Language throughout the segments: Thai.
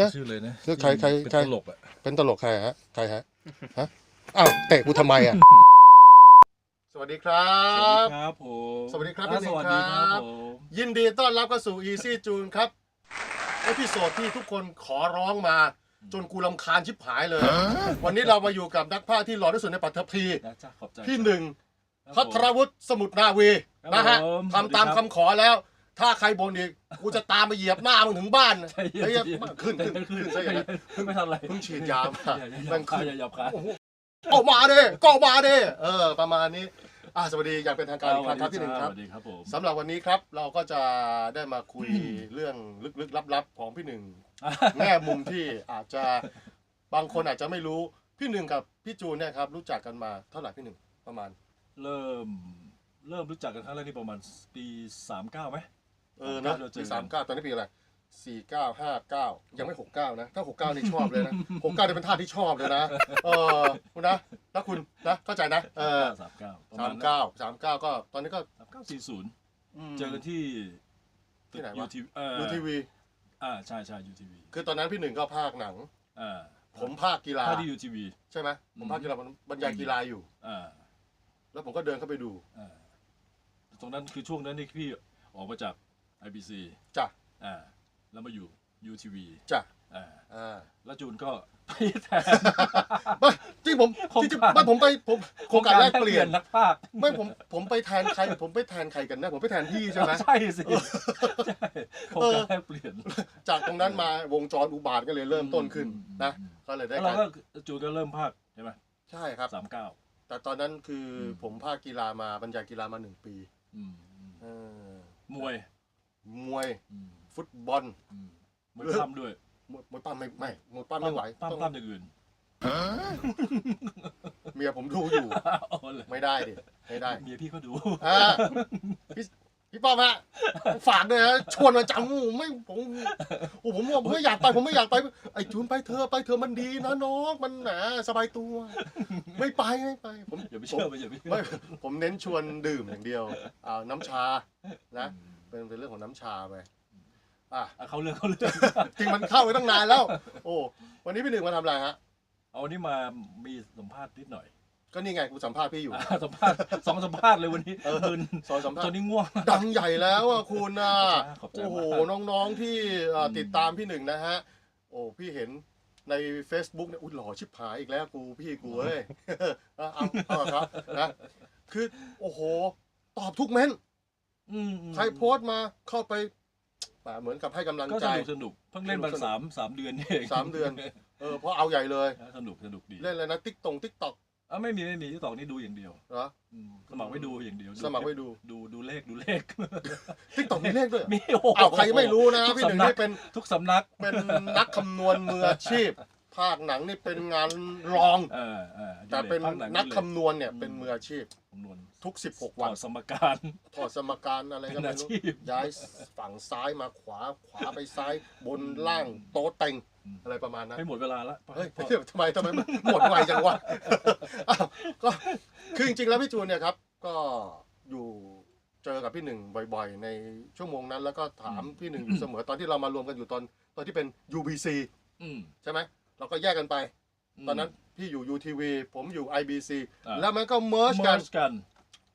นะชื่อเลยนะชื่อใครใครเป็นใคร ตลกอะเป็นตลกใครฮะใครฮะฮะอ้าวเตะกูทำไมอะ สวัสดีครัสวัสบ ดีครับผมสวัสดีครับอ่าพี่หนึ่สงวัสดีคครัรับบ ผมยินดีต้อนรับเข้าสู่ Easy June ครับเอพิโซดที่ทุกคนขอร้องมา จนกูรำคาญชิบหายเลย วันนี้เรามาอยู่กับนักพากย์ที่หล่อที่สุดในปัตตภีนะจ้าขอบใจพี่หนึ่งครับพัทรวุฒิสมุทรนาวีครับนะฮะผมทำตามสวัสดีครัคำบขอแล้ว ถ้าใครบ่นอีกกูจะตามมาเหยียบหน้ามึงถึงบ้านใจเย็นเฮ้ยใจเย็นขึ้นขึ้นใจขึ้นเย็ซะอย่างนั้นเพิ่งไปทำอะไรเพิ่งฉีดยามาอย่าอย่าแม่งขาขึ้นอย่าหยาบขาโอ้โหออกมาดิก็ออกมาดิเออ ประมาณนี้อะสวัสดีอย่างเป็นทางการอีกครั้งครับพี่หนึ่งครับสวัสดีครับผมสำหรับวันนี้ครับ เราก็จะได้มาคุยเรื่องลึกๆลับๆของพี่หนึ่งแง่มุมที่อาจจะบางคนอาจจะไม่รู้พี่หนึ่งกับพี่จูนเนี่ยครับรู้จักกันมาเท่าไหร่พี่หนึ่งประมาณ เริ่มเริ่มรู้จักกันครั้งแรกนี่ประมาณปีสามเก้าไหม เออนะเราเจอปีกันสามเก้าตอนนี้ปีอะไรสี่เก้าห้าเก้ายังไม่หกเก้านะ ถ้าหกเก้านี่ชอบเลยนะหกเก้านี่เป็นท่าที่ชอบเลยนะ เออคุณนะแล้วคุณนะเข้าใจนะเออสามเก้าสามเก้าสามเก้าก็ตอนนี้ก็สามเก้าสี่ศูนย์มเจอกันที่ที่ไหนวะยูทีเอ่อดูทีวีอ่าใช่ใช่ยูทีวีคือตอนนั้นพี่หนึ่งก็ภาคหนังอ่าผมภาคกีฬาถ้าที่ยูทีวีใช่ไหมผมภาคกีฬาผมบรรยายกีฬาอยู่อ่าแล้วผมก็เดินเข้าไปดูอ่าตรงนั้นคือช่วงนั้นที่พี่ออกมาจาก IBC จ้ะอ่าแล้วมาอยู่ UTV จ้ะอ่าอ่าแล้วจูนก็ไปแทน ไม่จริงผมโครงจริงการ ๆไม่ผมไปผมโครงการแลกเปลี่ยน นักภาคไม่ผมผมไปแทนใครผมไปแทนใครกันนะผมไปแทนพี่ใช่ไหม ใช่สิใช่โครงการแลกเปลี่ยน จากตรงนั้นมาวงจรอุบาทก็เลยเริ่มต้นขึ้นนะอืม ก็เลยได้แล้วเราการก็จูนก็เริ่มภาคใช่ไหมใช่ครับ สามเก้า แต่ตอนนั้นคืออม ผมภาคกีฬามาบรรยายกีฬามาหนึ่งปีอืมอืมเออมวย มวยอืมฟุตบอลอืมมวยปั้มด้วยมวยมวยปั้มไม่ไม่มวยปั้มไม่ไหวปั้มต้องปั้มอย่างอื่นเมียผมดูอยู่ อ๋อเลยไม่ได้ดิไม่ได้เมียพี่ก็ดู อ่าพี่พี่ป้อมฮะฝากด้วยนะชวนมาจังไม่ผมโอ้ผมบอกผมไม่อยากไปผมไม่อยากไป ไอ้จูนไปเธอะไปเธอะมันดีนะน้องมันแหมสบายตัว ไม่ไปไม่ไปผมอย่าไปเชื่อมันอย่าไปเชื่อไม่ผมเน้นชวนดื่มอย่างเดียวอ่าน้ำชานะ เป็นเป็นเรื่องของน้ำชาไปอะอะเขาเรื่องเขาเรื่องจริงมันเข้าไปตั้งนานแล้ว โอ้วันนี้พี่หนึ่งมาทำอะไรฮะเอาวันนี้มามีสัมภาษณ์นิดหน่อยก็นี่ไงกูสัมภาษณ์พี่อยู่ อะสัมภาษณ์สองสัมภาษณ์เลยวันนี้เออมึนสอนสัมภาตษอนณ์นี้ง่วง ดังใหญ่แล้วอะคุณอะขอบใจโอ้โหมากน้องๆที่เอ่ออมติดตามพี่หนึ่งนะฮะโอ้พี่เห็นใน Facebook เนี่ยอุ้ยหล่อชิบหายอีกแล้วกูพี่กูเอ้ย เอาเอาเอาครับนะคือโอ้โห ตอบทุกเม้นต์ อืมอืมใครโพสต์มาเข้าไปป่าเหมือนกับให้กำลังก็ใจ สนุกสนุกเพิ่งเล่นมาสนุกสามสามเดือนนี่เองสามเดือน เออเพราะเอาใหญ่เลย สนุกสนุกดีเล่นเลยนะติ๊กตงติ๊กตอกอะไม่มีไม่มีที่ตอกนี่ดูอย่างเดียวเหรอ อืมสมัครไว้ดูอย่างเดียวสมัครไว้ดู ดูดูเลขดูเลข ติ๊กตอกมีเลขด้วยเหรอมีโอ้โห อ้าวใครไม่รู้นะทุกพี่หนึ่งสำนัก นี่เป็นทุกสำนัก เป็นนักคำนวณมืออาชีพ ภาคหนังนี่เป็นงานรอง เออเออแต่เป็นภาหนักเลยคำนวณเนี่ยเป็นมืออาชีพคำนวณทุก 16วัวันนสมการ ถอดสมการอะไรก็เป็นไม่อารู้ชีพย้ายฝั่งซ้ายมาขวาขวาไปซ้ายบนล่างโต๊ะเต็งอืมอะไรประมาณนั้น ให้หมดเวลาละเฮ้ยเดี๋ยวทำไมทำไมมันหมดไวจังวะ อ้าวก็คือจริงๆแล้วพี่จูนเนี่ยครับ ก็อยู่เจอกับพี่หนึ่งบ่อยๆ ในชั่วโมงนั้น แล้วก็ถามพี่หนึ่งอยู่เสมอตอนที่เรามารวมกันอยู่ตอนตอนที่เป็น UBC อืมใช่ไหมเราก็แยกกันไป มตอนนั้น พี่อยู่ UTV ผมอยู่ IBC อ่า แล้วมันก็ merge กัน merge กัน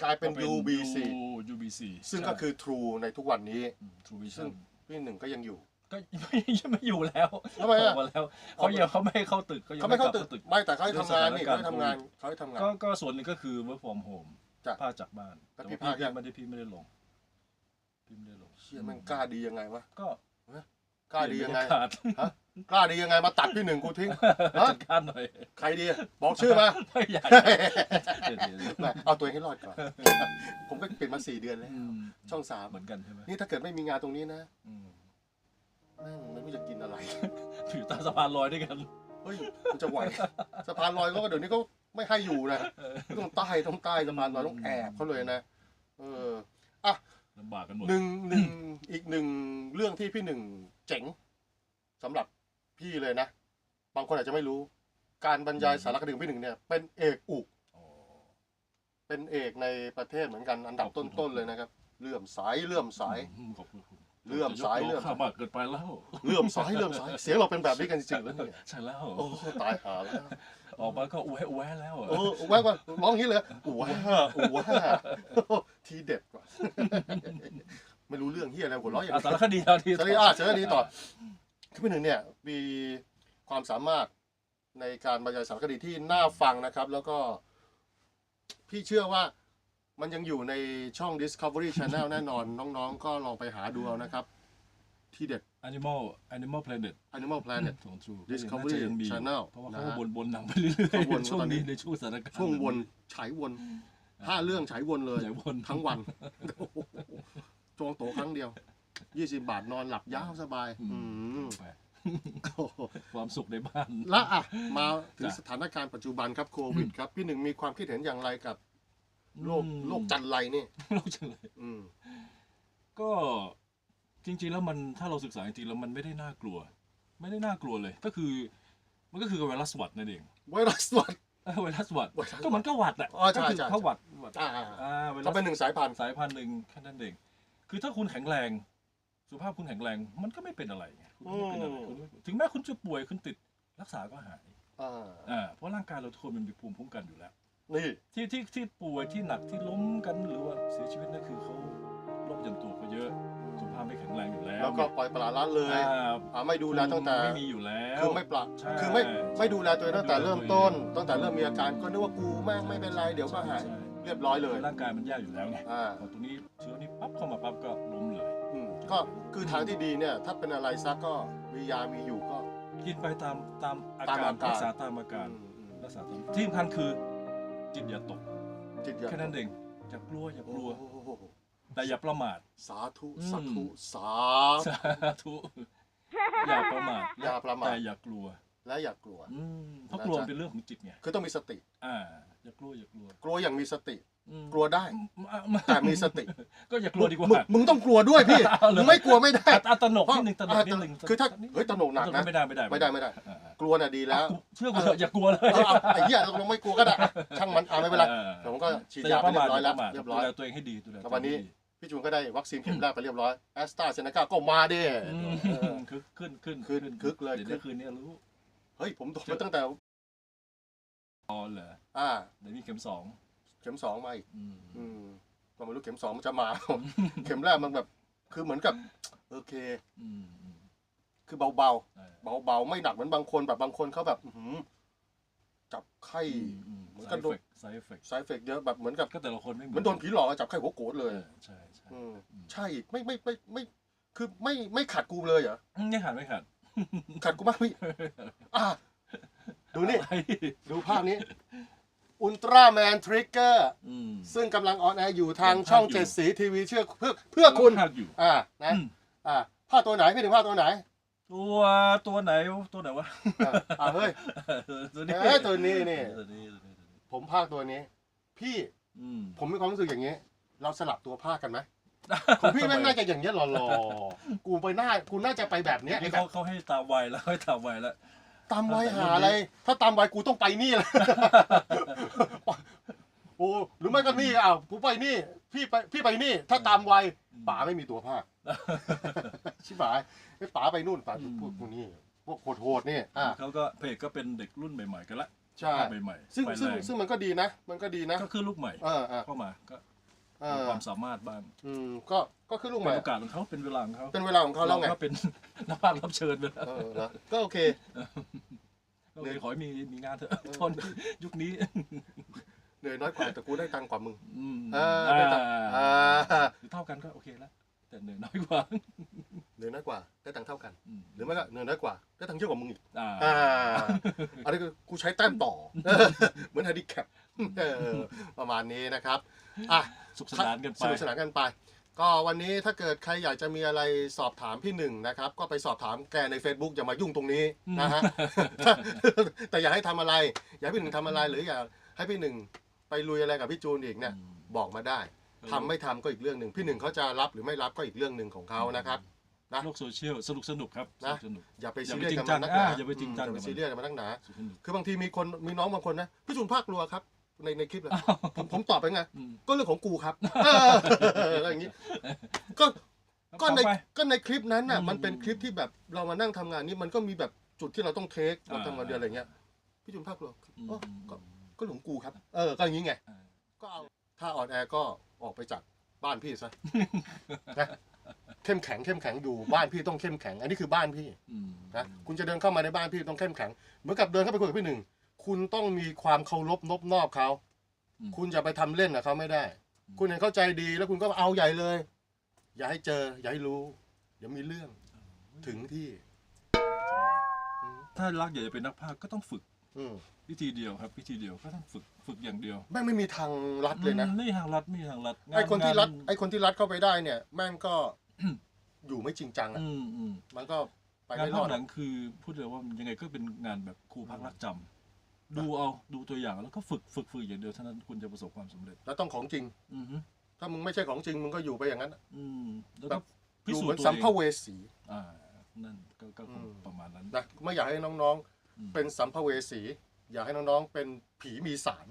กลายเป็นก็ UBC U- UBC ซึ่งก็คือ True ในทุกวันนี้อืม True ซึ่ง Vision พี่หนึ่งก็ยังอยู่ ก็ไม่ยังไม่อยู่แล้วทำไมอะออกมาแล้วเขายังเขาไม่ให้เข้าตึกยังเขาไม่เข้ากลัตึบกไม่แต่เขาให้ทำงานนี่เรื่เขาองให้สถานการณ์ทำงานเขาให้ทำงาน ก็ก็ส่วนหนึ่งก็คือ work from home จ้ะภาคจากบ้านแต่แต่พี่ว่าภาคพี่ยัง ไม่ได้พี่ไม่ได้ลงพี่ไม่ได้ลงเชี่ยมันกล้าดียังไงวะก็กล้าดียังไงเปลี่นบรรยากาศ กล้าดียังไงมาตัดพี่หนึ่งกูทิ้งฮะจัดการหน่อยใครดีบอกชื่อมาไม่อยากเดี๋ยวเดี๋ยวเดี๋ยวไม่เอาตัวเองให้รอดก่อน ผมก็ปิดมาสี่เดือนแล้วอืมช่องสามเหมือนกันใช่ไหมนี่ถ้าเกิดไม่มีงานตรงนี้นะอืมแม่งไม่รู้จะกินอะไร อยู่ใต้สะพานลอยด้วยกันเฮ้ยมันจะไหวสะพานลอยก็เดี๋ยวนี้ก็ไม่ให้อยู่นะต้องใต้ต้องใต้สะพานลอยต้องแอบเขาเลยนะเออลำบากกันหมดหนึ่งหนึ่งอีกหนึ่งเรื่องที่พี่หนึ่งเจ๋งสำหรับ พี่เลยนะ บางคนอาจจะไม่รู้ การบรรยายสารคดีของพี่หนึ่งเนี่ย เป็นเอกอุอ๋อเป็นเอกในประเทศเหมือนกันอันดับขอบคุณต้นๆเลยนะครับเลื่อมใสเลื่อมใสอืมขอบคุณคุณเลื่อมสายเลื่อมข้ามากเกินไปแล้วเลื่อมสายเลื่อมสายเสียงเราเป็นแบบนี้กันจริงๆแล้วเนี่ยใช่แล้วโอ้ตายหาแล้วออกมาก็แวะแวะแล้วอะโอ้แวะว่าร้องอย่างนี้เลยอู้ว้าอู้ว้าทีเด็ดกว่าไม่รู้เรื่องเฮียอะไรหัวเราะอย่างอะนี้สารคดีสารคดีสวัสดีอะเสวัสดีต่อ คือพี่หนึ่งเนี่ยมีความสามารถในการบรรยายสารคดีที่น่าฟังนะครับ แล้วก็พี่เชื่อว่ามันยังอยู่ในช่อง Discovery Channel แน่นอน น้องๆ ก็ลองไปหาดูเอานะครับ ที่เด็ดแอนิมอลแอนิมอลแพลเน็ต Animal Planet ของทรู Discovery ยังมี Channel เพราะว่านะเขาฮะก็วนวนๆหนังไปเรื่อยเขาวนๆช่วงตอนนี้ นี้ในช่วงสถานการณ์ช่วงวนฉายวนห้าเรื่องฉายวนเลยฉายวนทั้งวันจองตั๋วครั้งเดียว ยี่สิบาทนอนหลับยาวสบาย อืมไปโอ้โหความสุขในบ้าน และอะมาถึงจ้ะ สถานการณ์ปัจจุบันครับโควิดครับ พี่หนึ่งมีความคิดเห็นอย่างไรกับโรคอืมโรคจันไรนี่ โรคจันไรอืม ก็จริง ๆ แล้วมันถ้าเราศึกษาจริงๆแล้วมันไม่ได้น่ากลัว ไม่ได้น่ากลัวเลย ก็คือ มันก็คือไวรัสหวัดนั่นเองไวรัสหวัด เออไวรัสหวัดไวรัสหวัดก็มันก็หวัดอะอ๋อใช่ก็คือใช่ เขาหวัดหวัดอ่าอ่าไวรัเขาสเป็นหนึ่งสายพันธุ์ สายพันธุ์หนึ่งแค่นั้นเอง คือถ้าคุณแข็งแรง สุขภาพคุณแข็งแรง มันก็ไม่เป็นอะไรไงคุณไม่เป็นอะไรคุณไม่ถึงแม้คุณจะป่วยคุณติดรักษาก็หายอ่าอ่าเพราะร่างกายเราทุกคนมันมีภูมิคุ้มกันอยู่แล้ว นี่ ที่ที่ที่ป่วยที่หนักที่ล้มกันหรือว่าเสียชีวิตนั่นคือเขาโรคประจำตัวเขาเยอะสุขภาพไม่แข็งแรงอยู่แล้วแล้วก็ปล่อยปละละเลย อ่าอ่าไม่ดูแลตั้งแต่ ไม่มีอยู่แล้ว คือไม่ปละใช่ คือไม่ไม่ดูแลตัวเองตั้งแต่ไม่ดูแลเริ่มต้น ตั้งแต่เริ่มมีอาการก็นึกว่ากูแม่งไม่เป็นไรเดี๋ยวก็หาย ใช่เรียบร้อยเลย ร่างกายมันแย่อยู่แล้วไงอ่า พอตรงนี้เชื้อนี้ปั๊บเข้ามาปั๊บก็ล้มเลยอืม ก็คือทางที่ดีเนี่ยถ้าเป็นอะไรซักก็มียามีอยู่ก็ กินไปตามตามอาตามการอาการ รักษาตามอาการอืมอืมรักษาตามที่สำคัญคือจิตอย่าตกจิตอย่าแค่นั้นเองอย่ากลัวอย่ากลัวโอ้โหแต่อย่าประมาท สาธุอืม สาธุสาสาธุอย่าประมาทอย่าประมาทแต่อย่ากลัว และอย่ากลัว อืมเพราะกลัวมันเป็นเรื่องของจิตไงคือต้องมีสติ อ่าอย่ากลัวอย่ากลัวกลัวอย่างมีสติ อืมกลัวได้ อะมาแต่มีสติ ก็อย่ากลัวดีกว่า มึงมึงต้องกลัวด้วยพี่เอาเลย มึงไม่กลัวไม่ได้อะอะตระหนกเพราะนิดนึงตระหนกอะนิดนึงคือถ้านิดนึงเฮ้ยตระหนกหนักนะ ไม่ได้ไม่ได้ไม่ได้ไม่ได้ อะอะกลัวน่ะดีแล้วอะเชื่อกูเถอะอย่ากลัวเลยเอาเอาไอ้เหี้ยเราลงไม่กลัวก็ได้ช่างมันอ่าไม่เป็นไร ออผมก็ฉีดแต่ยาอย่าไปประเรีมาทยบร้อยอย่าแล้วประมาทเรียบร้อย ดูแลตัวเองให้ดีดูแลแต่วันนี้ตัเองให้ดีพี่จูนก็ได้วัคซีนเข็มแรกไปเรียบร้อยแอสตราเซเนกาก็มาดิอืมเออคึกขึ้นขึ้นคึกคึกเลยเดี๋ยวคึกคืนนี้รู้ เฮ้ยผมโดนมาตั้งแต่อ๋อเหรออ่าเดี๋ยวนี้เข็มสองเข็มสองมาอีกอืมอืมก็ไม่รู้เข็มสองมันจะมาเข็มแรกมันแบบ คือเหมือนกับโอเค อืมอืมคือเบาเออๆเบาๆไม่หนักเหมือนบางคนแบบบางคนเขาแบบอื้อหือจับไข้เหมือนกับโดน ไซเอฟเฟกไซเฟกเยอะแบบเหมือนกับก็แต่ละคนไม่เหมือนโดนผีหลอกอะจับไข้หัวโกรธเลยเออใช่ใช่อืมอืมใช่ไม่ไม่ไม่ไม่ คือไม่ไม่ขัดกูเลยเหรอไม่ขาดไม่ขาด ขัดกูมากพี่อะดูนี่อะไรดูภาพนี้ อุลตร้าแมนทริกเกอร์ อืม ซึ่งกำลังออนแอร์อยู่ทางยังภาคช่องอยู่เจ็ดสีทีวีเชื่อเพื่อเพื่อคุณ ภาคอยู่อ่า นะ อืมอ่าภาคตัวไหนพี่ถึงภาคตัวไหน ตัวตัวไหนตัวไหนวะอ่าอ่าเฮ้ย ตัวนี้เอ้ยตัวนี้นี่ ตัวนี้ตัวนี้ตัวนี้ผมภาคตัวนี้ พี่อืมผมมีความรู้สึกอย่างนี้ เราสลับตัวภาคกันไหม ของพี่แม่งน่าจะอย่างเงี้ยหล่อๆ กูไปหน้ากูน่าจะไปแบบเนี้ยนี่ไอ้แบเขาบเขาให้ตามวัยแล้วให้ตามวัยแล้ว ตามวัยหาอะไร ถ้าตามวัยกูต้องไปนี่แหละ โอ้หรือไม่ก็นี่อ้าวกูไปนี่ พี่ไปพี่ไปนี่ ถ้าตามวัยป๋าไม่มีตัวภาค ชิบหายไอ้ป๋าไปนู่นป๋าอืม พวกพวกนี้พวกโหดๆนี่อะเขาก็เพจก็เป็นเด็กรุ่นใหม่ๆกันละใช่ภาพใหม่ๆซึ่งไฟซึ่งแรงซึ่งมันก็ดีนะ มันก็ดีนะ ก็คือลูกใหม่เออเออเข้ามาก็ เอมีอความสามารถบ้างอืมก็ก็คือลุงใหเป็ม่นโอกาสของเขาเป็นเวลาของเขาเป็นเวลาของเขาแล้วไงก็เป็น นักภาครับเชิญไปแล้วเออนะก็โอเค ก็เลยขอให้มีมีงานเถอะเออทนยุคนี้ เหนื่อยน้อยกว่าแต่กูได้ตังค์กว่ามึงอืมอ่าได้ตังค์อ่าหรือเท่ากันก็โอเคแล้วแต่เหนื่อยน้อยกว่าเหนื่อยน้อยกว่าได้ตังค์เท่ากัน อืมหรือไม่ก็เหนื่อยน้อยกว่าได้ตังค์เยอะกว่ามึงอีกอ่าอ่าอันนี้คือกูใช้แต้มต่อ เหมือนฮ n ดิแคป ประมาณนี้นะครับอะสุขสนานกันไปสนุกสนานกันไป ก็วันนี้ถ้าเกิดใครอยากจะมีอะไรสอบถามพี่หนึ่งนะครับ ก็ไปสอบถามแกใน Facebook อย่ามายุ่งตรงนี้นะฮะแต่อยากให้ทำอะไร อยากให้พี่หนึ่งทำอะไรหรืออยากให้พี่หนึ่งไปลุยอะไรกับพี่จูนอีกเนี่ยอืมบอกมาได้ทำไม่ทำก็อีกเรื่องหนึ่งพี่หนึ่งเขาจะรับหรือไม่รับก็อีกเรื่องหนึ่งของเขานะครับนะโลกโซเชียลสนุกสนุกครับนะสนุกอย่าไปอย่าซีไปเรียสจริกับงจัมันงนักหนาอ่าอย่าไปจริงจังอย่าไปกับมันซีเรียสกับมันนักหนาสนุกคือบางทีมีคนมีน้องบางคนนะพี่จูนภาคกลัวครับ ในในคลิปเลยผมผมตอบไปไงอืม ก็เรื่องของกูครับเอออะไรอย่างนี้ ก็ก็ในต่อไปก็ในคลิปนั้นน่ะอืมมันเป็นคลิปที่แบบเรามานั่งทำงานนี่มันก็มีแบบจุดที่เราต้องเทคเราอ่าทำงานเดียวอะไรเงี้ยพี่จุนภาคหรออืม อ๋อก็ก็หลวงกูครับ เออก็อย่างนี้ไง อ่าก็เอาถ้าออนแอร์ก็ออกไปจากบ้านพี่ซะ นะเข้มแข็งเข้มแข็งอยู่บ้านพี่ต้องเข้มแข็ง อันนี้คือบ้านพี่อืมนะคุณจะเดินเข้ามาในบ้านพี่ต้องเข้มแข็งเหมือนกับเดินเข้าไปคุยกับพี่หนึ่ง คุณต้องมีความเคารพนบนอบเขา อืม คุณจะไปทำเล่นกับเขาไม่ได้ คุณเห็นเข้าใจดีแล้วคุณก็เอาใหญ่เลย อย่าให้เจอ อย่าให้รู้ อย่ามีเรื่อง ถึงที่อืมถ้ารักอยากจะเป็นนักพากย์ก็ต้องฝึกอืมวิธีเดียวครับ วิธีเดียวก็ต้องฝึกฝึกอย่างเดียวแม่งไม่มีทางลัดเลยนะ อืมไม่มีทางรัดไม่มีทางรัดงาไอ้คนที่รัดงาไอ้คนที่รัดเข้าไปได้เนี่ย แม่งก็ อยู่ไม่จริงจังอะอืมอืมมันก็ไปงานไม่รภาอคดหนังคือพูดเลยว่ามันยังไงก็เป็นงานแบบครูพักรักจำ ดูเอาดูตัวอย่างแล้วก็ฝึกฝึกฝึกอย่างเดียวเท่านั้นคุณจะประสบความสำเร็จ แล้วต้องของจริง อือฮึถ้ามึงไม่ใช่ของจริงมึงก็อยู่ไปอย่างนั้นอะอืมแล้วแบก็บพิอยู่สูเหจมือนน์ตัวสัมเอภงเวสี อ่านั่นก็ก็คงอืม ประมาณนั้น นะไม่อยากให้น้องอืม ๆ เป็นสัมภเวสี อยากให้น้องๆ เป็นผีมีสาร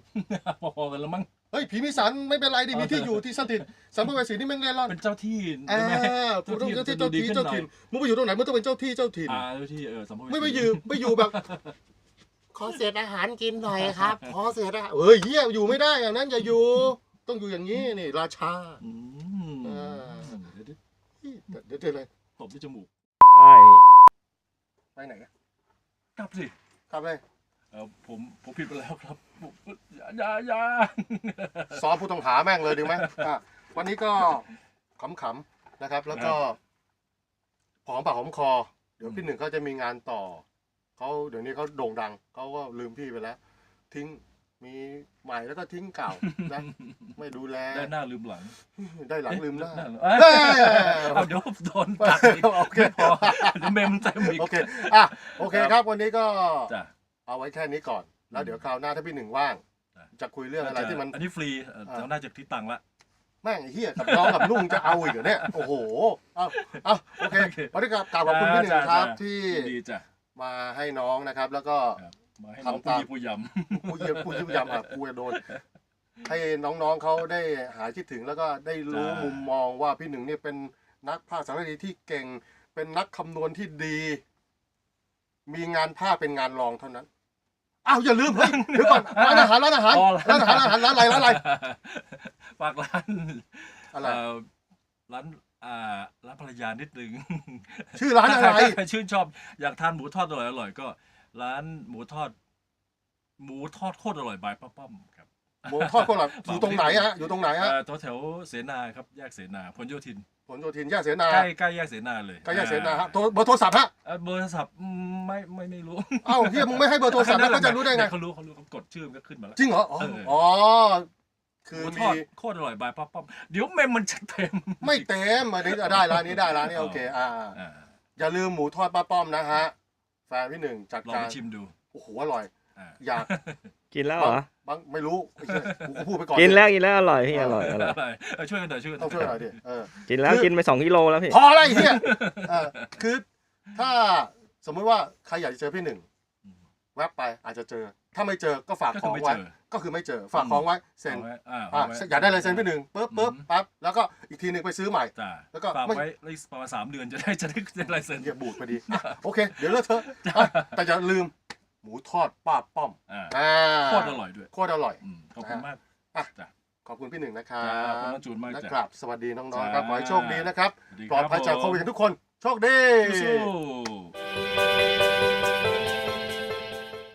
พอๆกันแล้วมั้ง เฮ้ยผีมีสารไม่เป็นไรดิเออมีที่อยู่ที่สถิตสัมภเวสีนี่แม่งเล่ร่อนเป็นเจ้าที่อ่าใช่ไหมกูต้องเจ้าที่เจ้าเจ้าที่ที่จะดูดีขึ้นเจ้าถิ่นหน่อยมึงไปอยู่ตรงไหนมึงต้องเป็นเจ้าที่เจ้าถิ่น อ่าเจ้าที่เออสัมภเวสีไม่ไปอยู่ไม่อยู่แบบข อเศษอาหารกินหน่อยครับ ขอเสียได้เอ้ยเฮียอยู่ไม่ได้อย่างนั้นอย่าอยู่ ต้องอยู่อย่างนี้นี่ ราชา อืมเออเดี๋ยวดิเดี๋ยวเดี๋ยวเดี๋ยวเลยตบที่จมูกใช่ไปไหนอะกลับสิครับเลยเออผมผมผิดไปแล้วครับผมอย่าอย่าอย่าซ้อมผู้ต้องหาแม่งเลยดีไหมอะวันนี้ก็ขำๆนะครับ แล้วก็หอมปากหอมคอ เดี๋ยวพี่หนึ่งเขาจะมีงานต่อ เขาเดี๋ยวนี้เขาโด่งดังเขาก็ลืมพี่ไปแล้ว ทิ้งมีใหม่แล้วก็ทิ้งเก่านะไม่ดูแลได้หน้าลืมหลัง ได้หลังลืมหน้าเอ้ยเอ้ยเอาเดี๋ยวโดนตัดอีกโอเคไม่พอเดี๋ยวเมมเต็มอีกโอเคอะโอเคครับวันนี้ก็จ้ะเอาไว้แค่นี้ก่อน แล้วเดี๋ยวคราวหน้าถ้าพี่หนึ่งว่างจ้ะจะคุยเรื่องอะไรที่มันอันนี้ฟรีเอ่ออ่าจะน่าจะที่ตังค์ละแม่งไอ้เหี้ยกับน้องกับนุ่งจะเอาอีกเหรอเนี่ยโอ้โหเอาเอาโอเคโอเควันนี้กราบขอบคุณพี่หนึ่งจ้ะครับจ้ะที่ยินดีจ้ะ มาให้น้องนะครับ แล้วก็ ครับมาให้น้องทำตามผู้ยี่ผู้ยผู้เยี่ยมผู้ยิ้มยำอะกูจะโดน ให้น้องๆเขาได้หายคิดถึงแล้วก็ได้รู้มุมมองว่าพี่หนึ่งเนี่ยเป็นนักภาคสารคดีที่เก่ง เป็นนักคำนวณที่ดี มีงานภาคเป็นงานรองเท่านั้น อ้าวอย่าลืมเฮ้ยเดี๋ยวก่อนร้านอาหารร้านอาหารำอ๋อร้านอาหารร้านอาหารร้านอะไรร้านอะไร ฝากร้านอะไร เอ่อร้าน อ่าร้านภรรยานิดนึง ชื่อร้านอะไร ถ้าใครชื่นชอบอยากทานหมูทอดอร่อยอร่อยๆก็ ร้านหมูทอด หมูทอดโคตรอร่อยบายป้าป้อมครับหมูทอดโคตรอร่อยอยู่ตรงไหนฮะอยู่ตรงไหนฮะเอ่อแถวแถวเสนาครับแยกเสนาพลโยธินผลโยธินแยกเสนาใกล้ใกล้แยกเสนาเลยใกล้แยกเสนาฮะโทรเบอร์โทรศัพท์ฮะเอ่อเบอร์โทรศัพท์อืมไม่ไม่ไม่รู้เอ้าเฮียมึงไม่ให้เบอร์โทรศัพท์แล้วเขาจะรู้ได้ไง เขารู้เขารู้เขากดชื่อมันก็ขึ้นมาแล้ว จริงเหรอ อ๋อเอออ๋อห คือมูทมีอดโคตรอร่อยบายป้าป้อมเดี๋ยวเมมมันจะเต็มไม่เต็มอันนี้ได้ร้านนี้ได้ร้านนี้โอเคอ่าอ่าอย่าลืมหมูทอดป้าป้อมนะฮะแฟนพี่หนึ่งจัดลองการไปชิมดูโอ้โหอร่อย อ่าอยากกินแล้วเหรอ บางไม่รู้ไอ้เหี้ยกูก็พูดไปก่อนกินแล้วกินแล้วอร่อยพี่อร่อยอร่อยอะไรเออช่วยกันหน่อยช่วยกันหน่ต้ออยงช่วยหน่อยดิเออ กินแล้วกินไปสองกิโลแล้วพี่ พออะไรเฮียเออคือถ้าสมมุติว่าใครอยากจะเจอพี่หนึ่งอืมแวบไปอาจจะเจอ ถ้าไม่เจอก็ฝากก็ขคือองไม่ไว้เจอ ก็คือไม่เจอฝากของไว้เซ็นอาไว้อ่าอะเไว้อยากได้ลายเซ็นพี่หนึ่งปุ๊บปุ๊บอืมปั๊บแล้วก็อีกทีหนึ่งไปซื้อใหม่ จ้าแล้วก็ฝากไม่ ไว้อีกประมาณสามเดือนจะได้จะได้จะได้ลายเซ็นอย่าบูดไปดีอะโอเค เดี๋ยวเลอะเทอะอะแต่อย่าลืมหมูทอดป้าป้อมอ่าอ่าโคตรอร่อยด้วยโคตรอร่อย อืมขอบคุณมาก ขอบคุณพี่หนึ่งนะครัครับขอบคุณบน้องจูนมากและจ้ะกราบสวัสดีน้องจ้าๆครับขอให้โชคดีนะครับสวัสดีปลอดภัยจากโควิดผมกันทุกคน โชคดี สู้ๆ